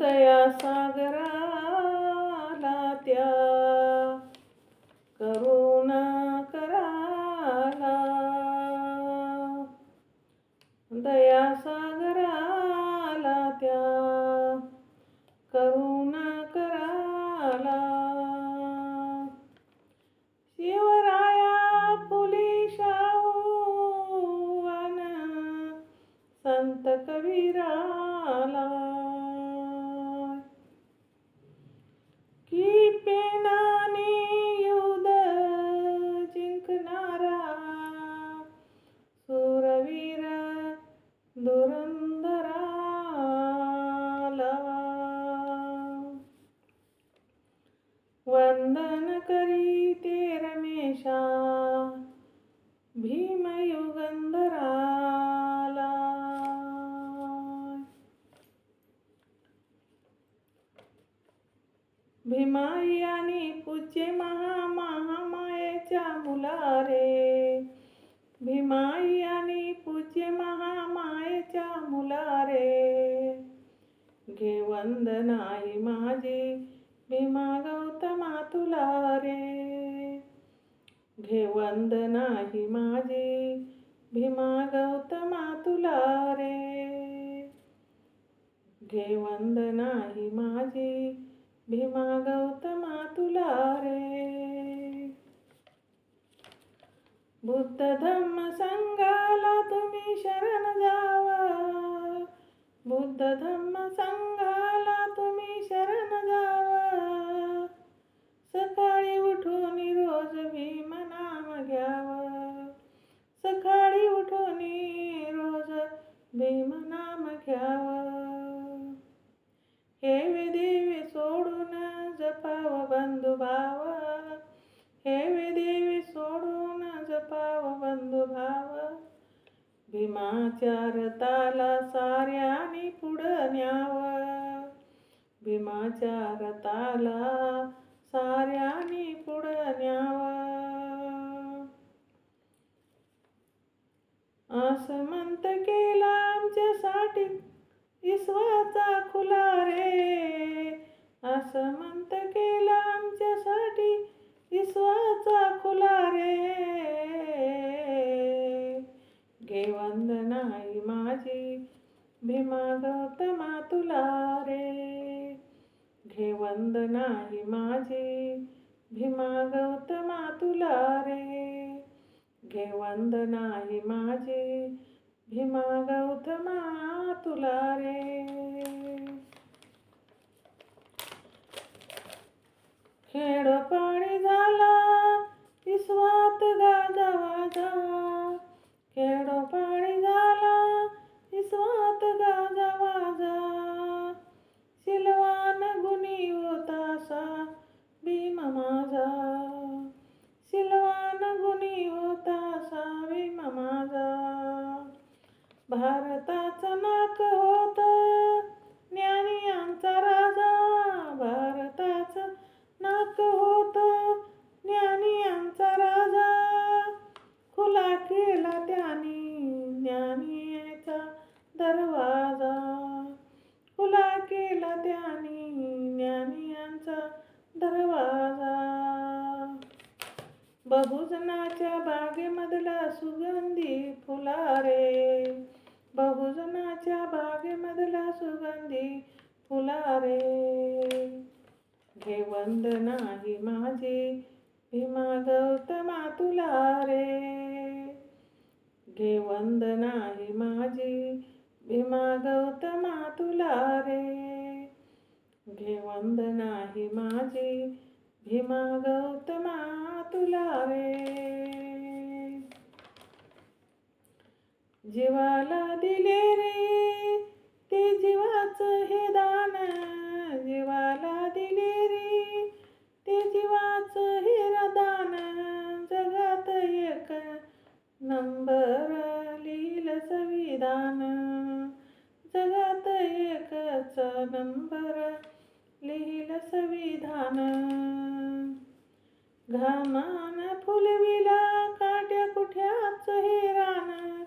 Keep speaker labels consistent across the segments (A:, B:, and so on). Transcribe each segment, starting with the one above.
A: दया सागराला त्या माई आणि पूज्य महा महामायेच्या मुलारे. भीमाई आणि पूज्य महामायेच्या मुलारे. घे वंदनाई माझी भीमा गौतमा तुला रे घे वंदनाही माझी भीमा गौतमा तुला रे घे वंदनाही माझी भीमा गौतमा भीमाच्या रताला साऱ्यानी पुढं न्याव. भीमाच्या रताला साऱ्यानी पुढं न्याव. असं म्हणत केला आमच्यासाठी इस्वाचा खुला रे. असं म्हणत केला आमच्यासाठी इस्वाचा खुला रे. घे वंदनाई माझी भीमा गौतमा तुला रे. घे वंदनाई माझी भीमा गौतमा तुला रे. घे वंदनाई माझी भीमा गौतमा तुला रे. खेड भारताचा नाक होत. ज्ञानी आमचा राजा भारताचा नाक होत. ज्ञानी आमचा राजा खुला केला त्यानी. ज्ञानीचा दरवाजा. खुला केला त्यानी. ज्ञानियांचा दरवाजा. बहुजनाच्या बागेमधला सुगंधी फुलारे. बहुजनाच्या बागेमधला सुगंधी फुलारे. घे वंदनाही माझी भीमा गौतमा तुला रे घे वंदनाही माझी भीमा गौतमा तुला रे निदान. जगात एकचा नंबर लिहिलं संविधान. घामान फुलविला काट्या कुठ्याच हे रान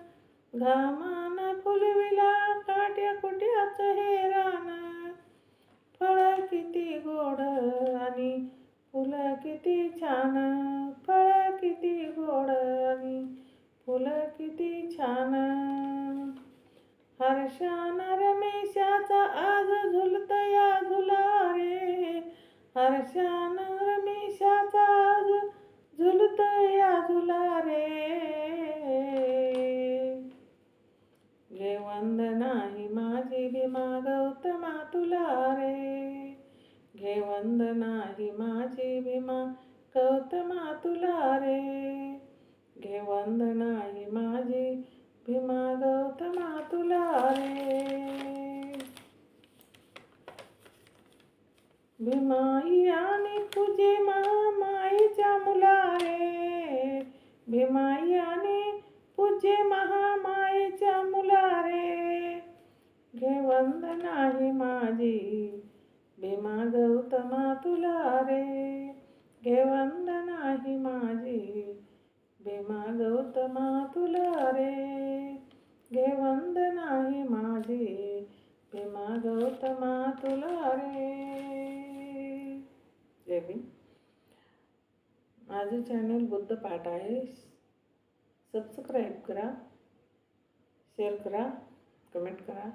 A: घामान फुलविला काट्या कुठ्याच हे रान फळ किती गोड आणि फुलं किती छान. फळ किती गोड आणि फुलं किती छान. हर्षान रमेशाचा आज झुलतया झुला रे हर्षान रमेशाचा आज झुलतया झुला रे घे नाही माझी भीमा गौतमा तुला रे घे वंदना ही माझी भीमा गौतमा तुला रे घे वंदना भीमा गौतमा तुला रे भीमाई आणि तुझे महामाईच्या मुला रे भीमाई आणि पूजे महामाईच्या मुला रे घे वंदना ही माझी भीमा गौतमा तुला रे घे वंदना ही माझी भीमा गौतमा तुला रे घे वंदना ही माझी भीमा गौतमा तुला रे जय माझं चॅनल बुद्ध पाठ आहे. सबस्क्राईब करा शेअर करा कमेंट करा.